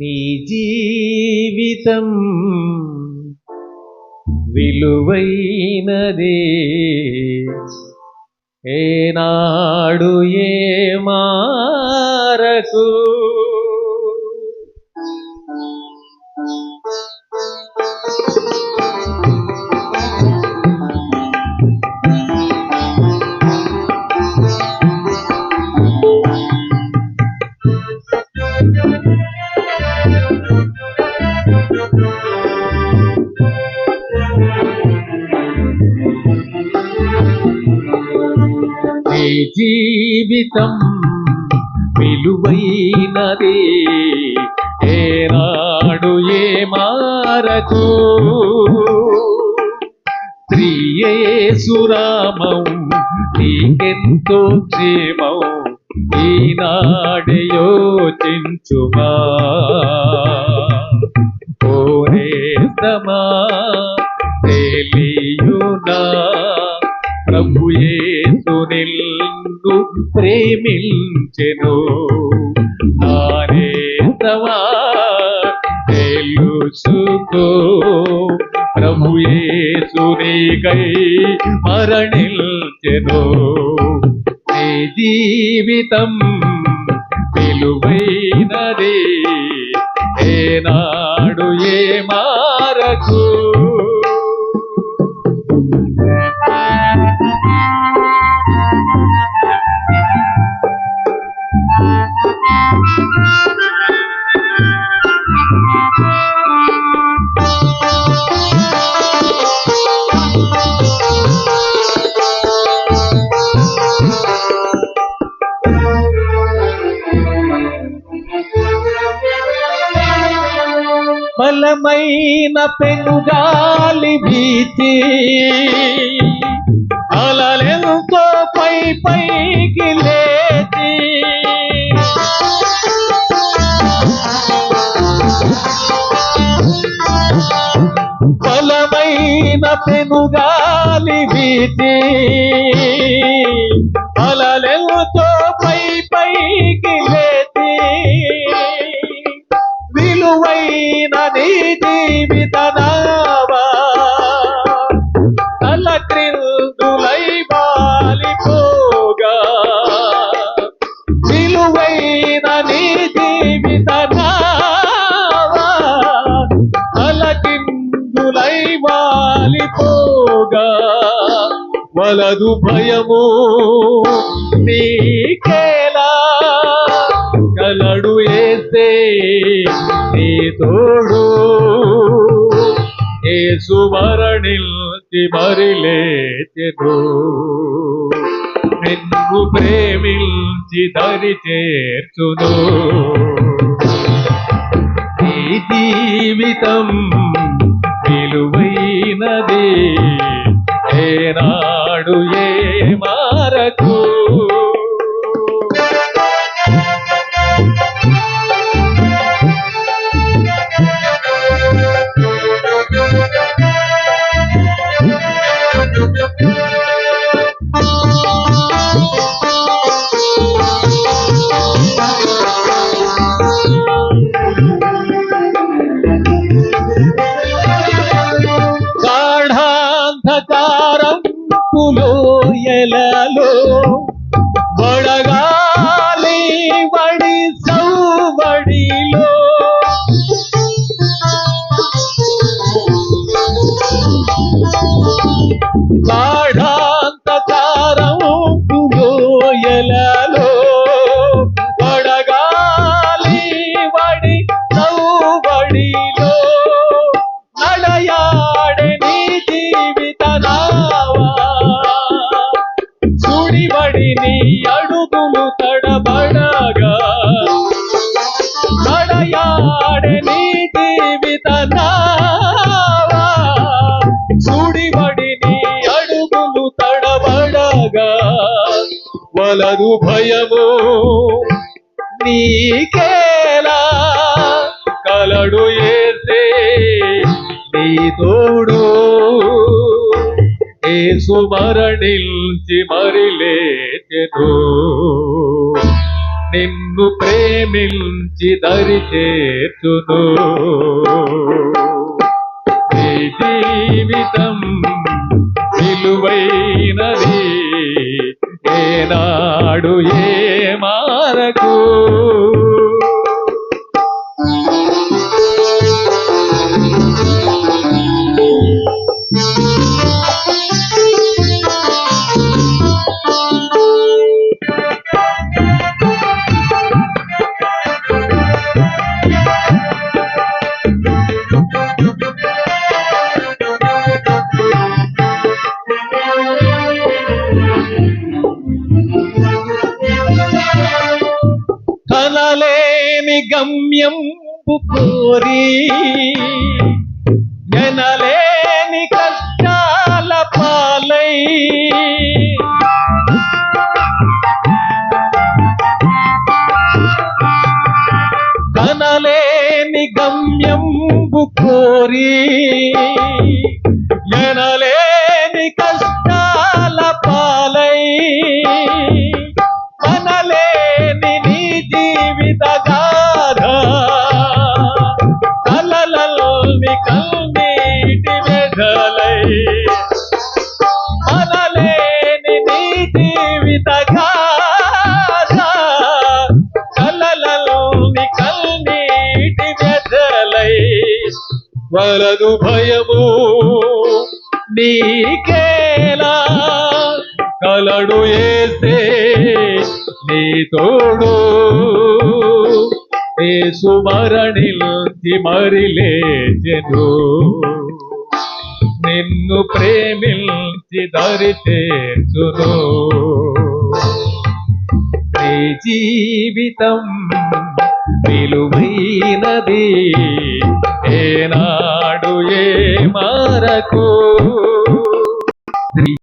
నీ జీవితం విలువైనదే. ఏనాడు ఏ మారకు జీవితం విలువైనది. ఏనాడు ఏ మారకు శ్రీయేసురామం నీకెంతో క్షేమం. ఈనాడే యోచించుమా? ఓరేస్తమా తెలియునా ప్రభు యేసు నిన్ను ప్రేమించెను. నానేతవా తెలుసుకో. ప్రభు యేసు నీకై మరణించెను. నీ జీవితం విలువైనది. ఏనాడు ఏ మారకు బలమైన పెనుగాలి భీతి. అలలెంతో పై పైకి లేచి. బలమైన పెనుగాలి భీతి. అలలెంతో పై పైకి లేచి విలువైన నీ జీవిత నావా తల క్రిందులై బాలిపోగా. విలువైన నీ జీవిత నావా తల క్రిందులై బాలిపోగా. వలదు భయము నీకేలా? కలడు ఏసే తోడు. ఏ మరణిల్చి మరి నిన్ను ప్రేమించి దరి చేర్చును ఈ జీవితం విలువైనది. ఏనాడు ఏ సుడిబడి నీ అడుగులు తడబడగా. నడయాడే నీ జీవిత నావా సుడిబడి నీ అడుగులు తడబడగా. వలదు భయము నీకేలా. కలడు ఏసే నీ తోడు ఏసు మరణించి మరి లేచెను నిన్ను ప్రేమించి దరి చేర్చును నీ జీవితం విలువైనది. ఏనాడు ఏ మారకు? కోరి ఎనలేని కష్టాల పాలై. కనలేని గమ్యంబు కోరి వలదు భయము. నీకేలా కలడు ఏసే నీ తోడు. ఏసు మరణిల్చి మరి లేచెను. నిన్ను ప్రేమించి దరి చేర్చును. నీ జీవితం విలువైనది. ఏనాడు ఏ మరకు?